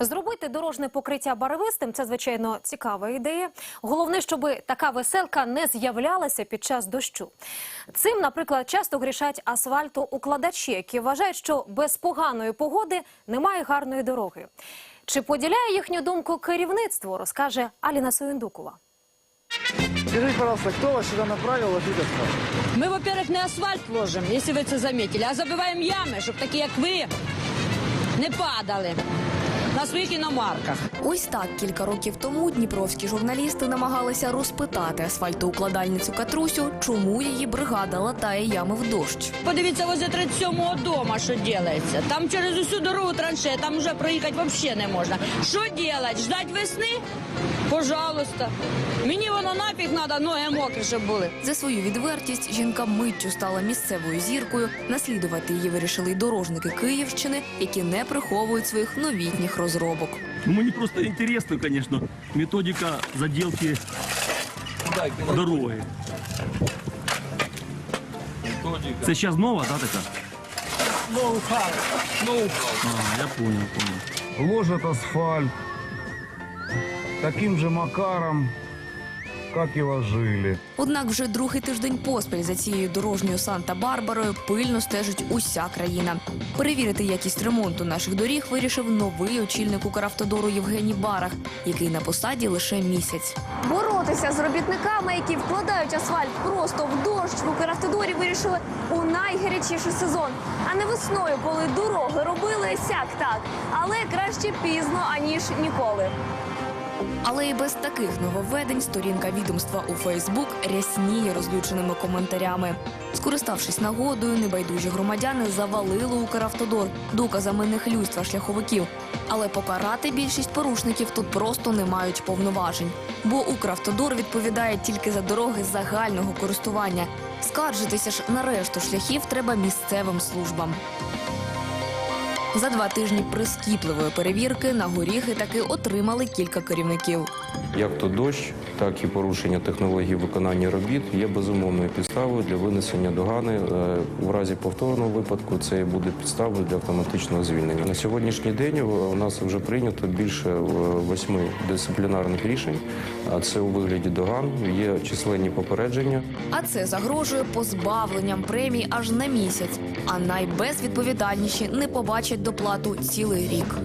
Зробити дорожне покриття барвистим це звичайно цікава ідея. Головне, щоб така веселка не з'являлася під час дощу. Цим, наприклад, часто грішать асфальтоукладачі, які вважають, що без поганої погоди немає гарної дороги. Чи поділяє їхню думку керівництво, розкаже Аліна Соєндукова. Скажите, пожалуйста, кто вас сюда направил ложить асфальт? Мы, во-первых, не асфальт ложим, если вы це заметили, а забиваємо ями, щоб такі, як ви, не падали на своїх іномарках. Ось так кілька років тому дніпровські журналісти намагалися розпитати асфальтоукладальницю Катрусю, чому її бригада латає ями в дощ. Подивіться, возле 37-го дома, що робиться. Там через усю дорогу траншея, там вже проїхати взагалі не можна. Що робити? Ждать весни? Пожалуйста. Мені воно нафіг треба, ноги мокрі, щоб були. За свою відвертість жінка миттю стала місцевою зіркою. Наслідувати її вирішили й дорожники Київщини, які не приховують своїх новітніх розробок. Ну, Мені просто інтересно, звісно, методика заделки дороги. Це зараз нова, да, така? А, я понял, понял. Ложат асфальт таким же макаром, как и ложили. Однак вже другий тиждень поспіль за цією дорожньою Санта-Барбарою пильно стежить уся країна. Перевірити якість ремонту наших доріг вирішив новий очільник Укравтодору Євгеній Барах, який на посаді лише місяць. Боротися з робітниками, які вкладають асфальт просто в дощ, в Укравтодорі вирішили у найгарячіший сезон. А не весною, коли дороги робили сяк так. Але краще пізно, аніж ніколи. Але і без таких нововведень сторінка відомства у Фейсбук рясніє розлюченими коментарями. Скориставшись нагодою, небайдужі громадяни завалили Укравтодор доказами нехлюйства шляховиків. Але покарати більшість порушників тут просто не мають повноважень. Бо Укравтодор відповідає тільки за дороги загального користування. Скаржитися ж на решту шляхів треба місцевим службам. За два тижні прискіпливої перевірки на горіхи таки отримали кілька керівників. Як то дощ, так і порушення технології виконання робіт є безумовною підставою для винесення догани. Е, У разі повторного випадку це буде підставою для автоматичного звільнення. На сьогоднішній день у нас вже прийнято більше е, восьми дисциплінарних рішень. А це у вигляді доган. Є численні попередження. А це загрожує позбавленням премій аж на місяць. А найбезвідповідальніші не побачать доплату цілий рік.